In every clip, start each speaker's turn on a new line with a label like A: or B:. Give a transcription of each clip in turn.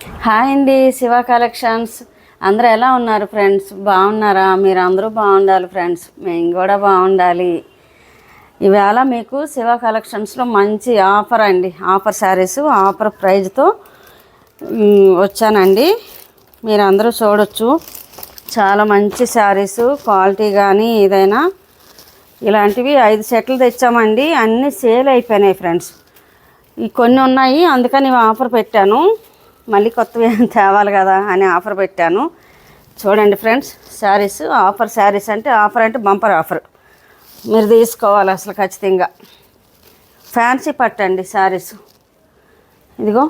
A: Hi అండి. Siva collections. అందరూ ఎలా ఉన్నారు ఫ్రెండ్స్? బాగున్నారా? మీరు అందరూ బాగుండాలి ఫ్రెండ్స్. మేము కూడా బాగుండాలి. ఇవాళ మీకు శివ కలెక్షన్స్లో మంచి ఆఫర్ అండి. ఆఫర్ శారీస్ ఆఫర్ ప్రైజ్తో వచ్చానండి. మీరు అందరూ చూడొచ్చు. చాలా మంచి శారీస్ క్వాలిటీ కానీ ఏదైనా. ఇలాంటివి ఐదు సెట్లు తెచ్చామండి. అన్నీ సేల్ అయిపోయినాయి ఫ్రెండ్స్. ఈ కొన్ని ఉన్నాయి అందుకని ఆఫర్ పెట్టాను. మళ్ళీ కొత్తవి తేవాలి కదా అని ఆఫర్ పెట్టాను. చూడండి ఫ్రెండ్స్ శారీస్ ఆఫర్ శారీస్ అంటే ఆఫర్ అంటే బంపర్ ఆఫర్. మీరు తీసుకోవాలి అసలు ఖచ్చితంగా. ఫ్యాన్సీ పట్టండి శారీస్. ఇదిగో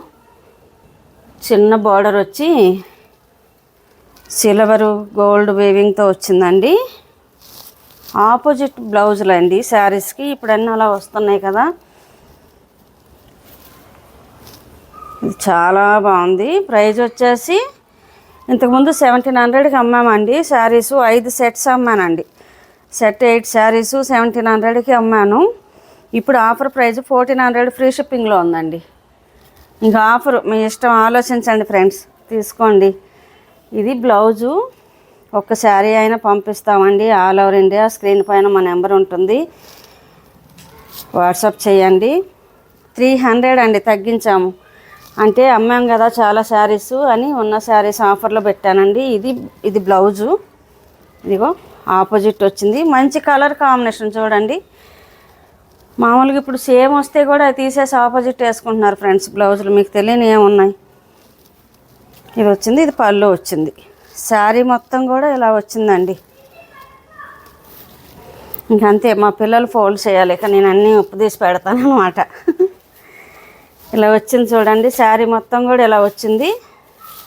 A: చిన్న బార్డర్ వచ్చి సిల్వరు గోల్డ్ వేవింగ్తో వచ్చిందండి. ఆపోజిట్ బ్లౌజులు అండి శారీస్కి. ఇప్పుడు అన్నీ అలా వస్తున్నాయి కదా. ఇది చాలా బాగుంది. ప్రైజ్ వచ్చేసి ఇంతకుముందు సెవెంటీన్ హండ్రెడ్కి అమ్మామండి. శారీస్ ఐదు సెట్స్ అమ్మానండి. సెట్ ఎయిట్ శారీస్ సెవెంటీన్ హండ్రెడ్కి అమ్మాను. ఇప్పుడు offer price fourteen hundred free షిప్పింగ్లో ఉందండి. ఇంకా ఆఫర్ మీ ఇష్టం ఆలోచించండి ఫ్రెండ్స్. తీసుకోండి. ఇది బ్లౌజు. ఒక్క శారీ అయినా పంపిస్తామండి. ఆల్ ఓవర్ ఇండియా స్క్రీన్ పైన మా నెంబర్ ఉంటుంది. వాట్సాప్ చేయండి. త్రీ హండ్రెడ్ అండి తగ్గించాము. అంటే అమ్మాం కదా చాలా శారీస్ అని ఉన్న శారీస్ ఆఫర్లో పెట్టానండి. ఇది ఇది బ్లౌజు. ఇదిగో ఆపోజిట్ వచ్చింది. మంచి కలర్ కాంబినేషన్ చూడండి. మామూలుగా ఇప్పుడు సేమ్ వస్తే కూడా అది తీసేసి ఆపోజిట్ వేసుకుంటున్నారు ఫ్రెండ్స్ బ్లౌజులు. మీకు తెలియని ఏమున్నాయి. ఇది వచ్చింది ఇది పళ్ళు వచ్చింది. శారీ మొత్తం కూడా ఇలా వచ్చిందండి. ఇంకంతే మా పిల్లలు ఫోల్డ్ చేయాలి. ఇక నేను అన్నీ ఉప్పు తీసి పెడతాను అనమాట ఇలా వచ్చింది చూడండి శారీ మొత్తం కూడా ఇలా వచ్చింది.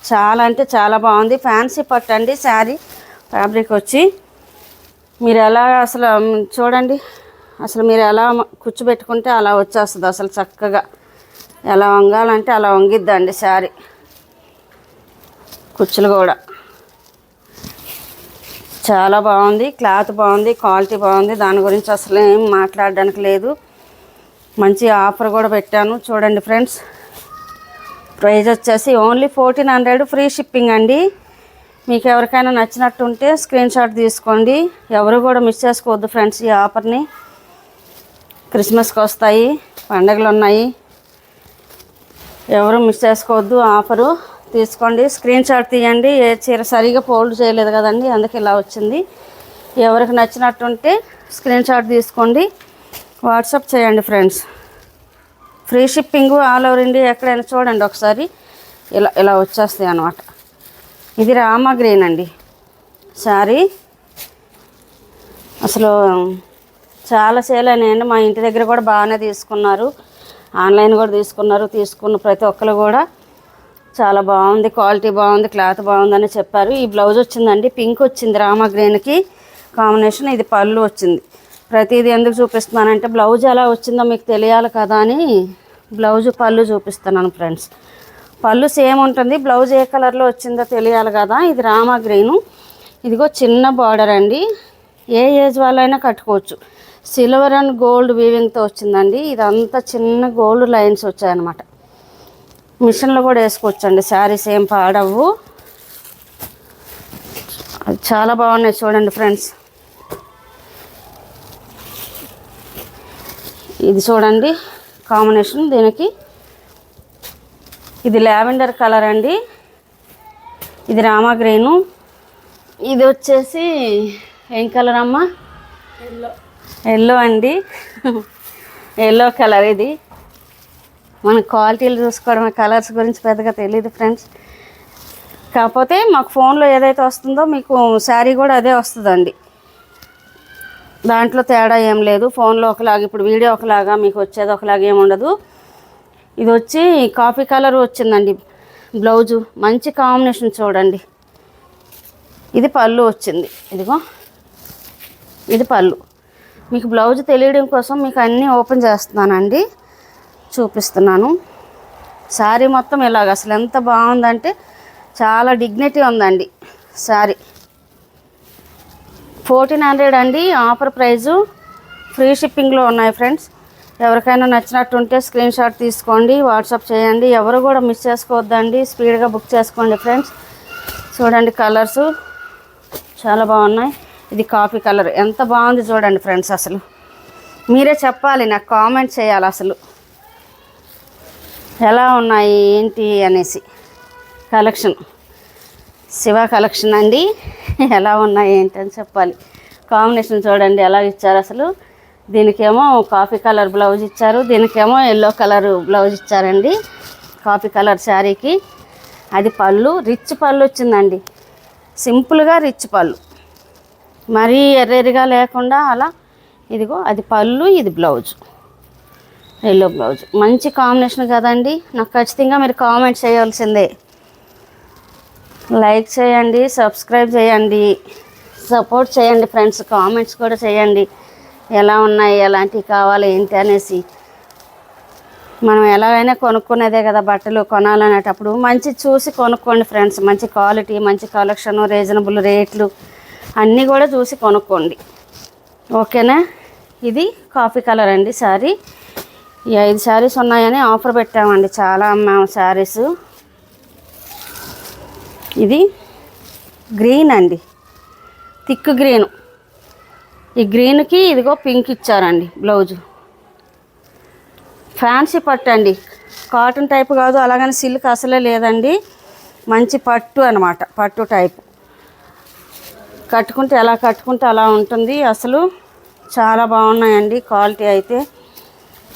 A: చాలా అంటే చాలా బాగుంది. ఫ్యాన్సీ పట్టు అండి శారీ ఫ్యాబ్రిక్ వచ్చి. మీరు ఎలా అసలు చూడండి అసలు మీరు ఎలా కూర్చోబెట్టుకుంటే అలా వచ్చేస్తుంది అసలు చక్కగా. ఎలా వంగాలంటే అలా వంగిద్దండి శారీ. కుచ్చులు కూడా. చాలా బాగుంది. క్లాత్ బాగుంది క్వాలిటీ బాగుంది. దాని గురించి అసలు ఏం మాట్లాడడానికి లేదు. మంచి ఆఫర్ కూడా పెట్టాను. చూడండి ఫ్రెండ్స్ ప్రైజ్ వచ్చేసి only fourteen hundred free shipping అండి. మీకు ఎవరికైనా నచ్చినట్టు ఉంటే స్క్రీన్ షాట్ తీసుకోండి. ఎవరు కూడా మిస్ చేసుకోవద్దు ఫ్రెండ్స్ ఈ ఆఫర్ని. క్రిస్మస్కి వస్తాయి పండగలు ఉన్నాయి. ఎవరు మిస్ చేసుకోవద్దు ఆఫరు. తీసుకోండి స్క్రీన్ షాట్ తీయండి. ఏ చీర సరిగా ఫోల్డ్ చేయలేదు కదండి అందుకే ఇలా వచ్చింది. ఎవరికి నచ్చినట్టు ఉంటే స్క్రీన్ షాట్ తీసుకోండి. వాట్సాప్ చేయండి friends. Free shipping all over India ఎక్కడైనా చూడండి ఒకసారి. ఇలా ఇలా వచ్చేస్తాయి అన్నమాట. ఇది రామా గ్రీన్ అండి. సారీ అసలు చాలా సేల్ అయినాయండి. మా ఇంటి దగ్గర కూడా బాగానే తీసుకున్నారు. ఆన్లైన్ కూడా తీసుకున్నారు. తీసుకున్న ప్రతి ఒక్కరు కూడా చాలా బాగుంది. క్వాలిటీ బాగుంది. క్లాత్ బాగుందని చెప్పారు. ఈ బ్లౌజ్ వచ్చిందండి. పింక్ వచ్చింది రామా గ్రీన్కి. కాంబినేషన్ ఇది పళ్ళు వచ్చింది. ప్రతిదీ ఎందుకు చూపిస్తున్నానంటే బ్లౌజ్ ఎలా వచ్చిందో మీకు తెలియాలి కదా అని బ్లౌజ్ పళ్ళు చూపిస్తున్నాను ఫ్రెండ్స్. పళ్ళు సేమ్ ఉంటుంది బ్లౌజ్ ఏ కలర్లో వచ్చిందో తెలియాలి కదా. ఇది రామా గ్రీను. ఇదిగో చిన్న బార్డర్ అండి. ఏ ఏజ్ వాళ్ళైనా కట్టుకోవచ్చు. సిల్వర్ అండ్ గోల్డ్ వీవింగ్తో వచ్చిందండి. ఇదంతా చిన్న గోల్డ్ లైన్స్ వచ్చాయన్నమాట. మిషన్లో కూడా వేసుకోవచ్చు అండి శారీస్ ఏం పాడవు అది చాలా బాగున్నాయి చూడండి ఫ్రెండ్స్. ఇది చూడండి కాంబినేషన్ దీనికి. ఇది లావెండర్ కలర్ అండి. ఇది రామా గ్రీను. ఇది వచ్చేసి ఏం కలర్ అమ్మా? ఎల్లో. అండి. ఎల్లో కలర్ ఇది. మన క్వాలిటీలు చూసుకోవడం కలర్స్ గురించి పెద్దగా తెలియదు ఫ్రెండ్స్. కాకపోతే మాకు ఫోన్లో ఏదైతే వస్తుందో మీకు శారీ కూడా అదే వస్తుందండి. దాంట్లో తేడా ఏం లేదు. ఫోన్లో ఒకలాగా ఇప్పుడు వీడియో ఒకలాగా మీకు వచ్చేది ఒకలాగా ఏమి ఉండదు. ఇది వచ్చి కాఫీ కలర్ వచ్చిందండి. బ్లౌజు మంచి కాంబినేషన్ చూడండి. ఇది పళ్ళు వచ్చింది. ఇదిగో ఇది పళ్ళు. మీకు బ్లౌజ్ తెలియడం కోసం మీకు అన్నీ ఓపెన్ చేస్తున్నానండి. చూపిస్తున్నాను. శారీ మొత్తం ఇలాగ. అసలు ఎంత బాగుందంటే చాలా డిగ్నిటీ ఉందండి. శారీ. ఫోర్టీన్ హండ్రెడ్ అండి. ఆఫర్ ప్రైజు ఫ్రీ షిప్పింగ్లో ఉన్నాయి ఫ్రెండ్స్. ఎవరికైనా నచ్చినట్టు ఉంటే స్క్రీన్ షాట్ తీసుకోండి వాట్సాప్ చేయండి. ఎవరు కూడా మిస్ చేసుకోవద్దండి. స్పీడ్గా బుక్ చేసుకోండి ఫ్రెండ్స్. చూడండి కలర్స్. చాలా బాగున్నాయి. ఇది కాఫీ కలర్. ఎంత బాగుంది చూడండి ఫ్రెండ్స్ అసలు. మీరే చెప్పాలి నాకు కామెంట్ చేయాలి అసలు. ఎలా ఉన్నాయి ఏంటి అనేసి. కలెక్షన్. శివ కలెక్షన్ అండి. ఎలా ఉన్నాయి ఏంటి అని చెప్పాలి. కాంబినేషన్ చూడండి ఎలా ఇచ్చారు అసలు. దీనికేమో కాఫీ కలర్ బ్లౌజ్ ఇచ్చారు. దీనికేమో ఎల్లో కలర్ బ్లౌజ్ ఇచ్చారండి. కాఫీ కలర్ శారీకి. అది పళ్ళు రిచ్ పళ్ళు వచ్చిందండి. సింపుల్గా రిచ్ పళ్ళు. మరీ ఎర్రెరిగా లేకుండా అలా ఇదిగో అది పళ్ళు ఇది బ్లౌజ్. Yellow blouse. మంచి కాంబినేషన్ కదండి. నాకు ఖచ్చితంగా మీరు కామెంట్ చేయాల్సిందే. లైక్ చేయండి సబ్స్క్రైబ్ చేయండి సపోర్ట్ చేయండి ఫ్రెండ్స్ కామెంట్స్ కూడా చేయండి. ఎలా ఉన్నాయి ఎలాంటివి కావాలి ఏంటి అనేసి. మనం ఎలాగైనా కొనుక్కునేదే కదా బట్టలు కొనాలనేటప్పుడు. మంచి చూసి కొనుక్కోండి ఫ్రెండ్స్ మంచి క్వాలిటీ మంచి కలెక్షన్ రీజనబుల్ రేట్లు అన్నీ కూడా చూసి కొనుక్కోండి. ఓకేనా? ఇది కాఫీ కలర్ అండి శారీ ఈ ఐదు శారీస్ ఉన్నాయని ఆఫర్ పెట్టామండి చాలా అమ్మాము శారీస్ ఇది గ్రీన్ అండి. Thick green. ఈ గ్రీన్కి ఇదిగో పింక్ ఇచ్చారండి బ్లౌజు. ఫ్యాన్సీ పట్టు అండి. కాటన్ టైప్ కాదు అలాగని సిల్క్ అసలే లేదండి. మంచి పట్టు అనమాట పట్టు టైప్. కట్టుకుంటే ఎలా కట్టుకుంటే అలా ఉంటుంది. అసలు చాలా బాగున్నాయండి క్వాలిటీ అయితే.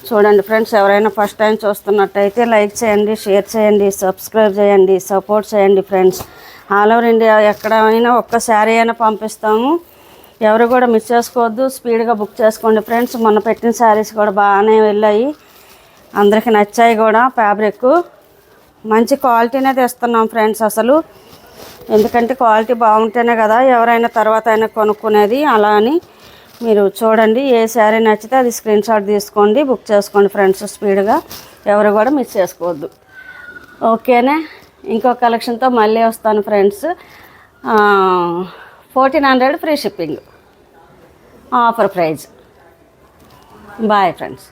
A: చూడండి ఫ్రెండ్స్ ఎవరైనా ఫస్ట్ టైం చూస్తున్నట్టయితే లైక్ చేయండి షేర్ చేయండి సబ్స్క్రైబ్ చేయండి సపోర్ట్ చేయండి ఫ్రెండ్స్ ఆల్ ఓవర్ ఇండియా ఎక్కడైనా ఒక్క శారీ అయినా పంపిస్తాము. ఎవరు కూడా మిస్ చేసుకోవద్దు స్పీడ్గా బుక్ చేసుకోండి ఫ్రెండ్స్ మొన్న పెట్టిన శారీస్ కూడా బాగానే వెళ్ళాయి. అందరికీ నచ్చాయి కూడా ఫ్యాబ్రిక్ మంచి క్వాలిటీనే తెస్తున్నాం ఫ్రెండ్స్ అసలు. ఎందుకంటే క్వాలిటీ బాగుంటేనే కదా ఎవరైనా తర్వాత అయినా కొనుక్కునేది అలా అని. మీరు చూడండి ఏ శారీ నచ్చితే అది స్క్రీన్ షాట్ తీసుకోండి బుక్ చేసుకోండి ఫ్రెండ్స్ స్పీడ్గా ఎవరు కూడా మిస్ చేసుకోవద్దు. ఓకేనే ఇంకో కలెక్షన్తో మళ్ళీ వస్తాను friends fourteen hundred free shipping offer price bye friends